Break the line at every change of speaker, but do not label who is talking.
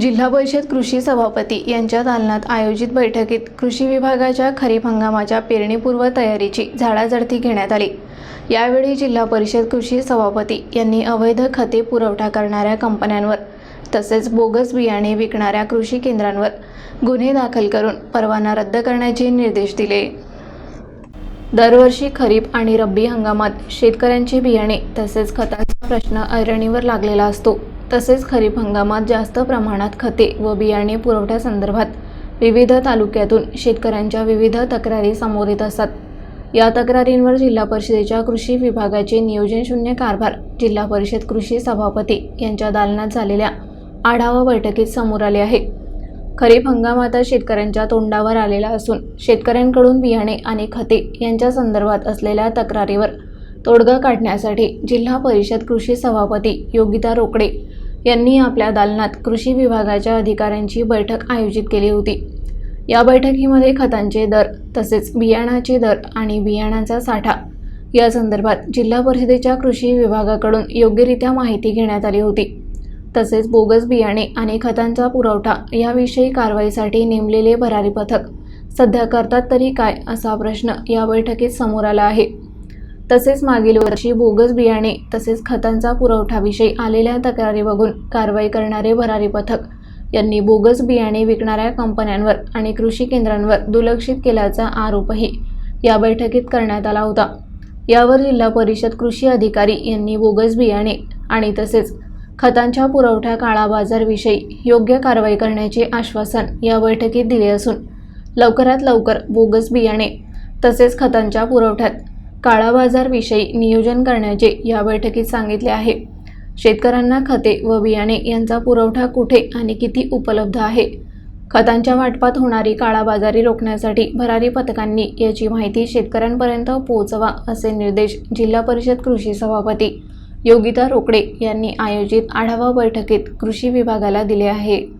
जिल्हा परिषद कृषी सभापती यांच्या दालनात आयोजित बैठकीत कृषी विभागाच्या खरीप हंगामाच्या पेरणीपूर्व तयारीची झाडाझडती घेण्यात आली. यावेळी जिल्हा परिषद कृषी सभापती यांनी अवैध खते पुरवठा करणाऱ्या कंपन्यांवर तसेच बोगस बियाणे विकणाऱ्या कृषी केंद्रांवर गुन्हे दाखल करून परवाना रद्द करण्याचे निर्देश दिले. दरवर्षी खरीप आणि रब्बी हंगामात शेतकऱ्यांचे बियाणे तसेच खतांचा प्रश्न ऐरणीवर लागलेला असतो. तसेच खरीप हंगामात जास्त प्रमाणात खते व बियाणे पुरवठ्यासंदर्भात विविध तालुक्यातून शेतकऱ्यांच्या विविध तक्रारी समोर येत असतात. या तक्रारींवर जिल्हा परिषदेच्या कृषी विभागाचे नियोजनशून्य कारभार जिल्हा परिषद कृषी सभापती यांच्या दालनात झालेल्या आढावा बैठकीत समोर आले आहे. खरीप हंगामात शेतकऱ्यांच्या तोंडावर आलेला असून शेतकऱ्यांकडून बियाणे आणि खते यांच्या संदर्भात असलेल्या तक्रारीवर तोडगा काढण्यासाठी जिल्हा परिषद कृषी सभापती योगिता रोकडे यांनी आपल्या दालनात कृषी विभागाच्या अधिकाऱ्यांची बैठक आयोजित केली होती. या बैठकीमध्ये खतांचे दर तसेच बियाणाचे दर आणि बियाणांचा साठा या संदर्भात जिल्हा परिषदेच्या कृषी विभागाकडून योग्यरित्या माहिती घेण्यात आली होती. तसेच बोगस बियाणे आणि खतांचा पुरवठा याविषयी कारवाईसाठी नेमलेले भरारी पथक सध्या करतात तरी काय असा प्रश्न या बैठकीत समोर आला आहे. तसेच मागील वर्षी बोगस बियाणे तसेच खतांचा पुरवठाविषयी आलेल्या तक्रारी बघून कारवाई करणारे भरारी पथक यांनी बोगस बियाणे विकणाऱ्या कंपन्यांवर आणि कृषी केंद्रांवर दुर्लक्षित केल्याचा आरोपही या बैठकीत करण्यात आला होता. यावर जिल्हा परिषद कृषी अधिकारी यांनी बोगस बियाणे आणि तसेच खतांच्या पुरवठा काळाबाजारविषयी योग्य कारवाई करण्याचे आश्वासन या बैठकीत दिले असून लवकरात लवकर बोगस बियाणे तसेच खतांच्या पुरवठ्यात काळाबाजारविषयी नियोजन करण्याचे या बैठकीत सांगितले आहे. शेतकऱ्यांना खते व बियाणे यांचा पुरवठा कुठे आणि किती उपलब्ध आहे? खतांच्या वाटपात होणारी काळाबाजारी रोखण्यासाठी भरारी पथकांनी याची माहिती शेतकऱ्यांपर्यंत पोहोचवा असे निर्देश जिल्हा परिषद कृषी सभापती योगिता रोकडे यांनी आयोजित आढावा बैठकीत कृषी विभागाला दिले आहे.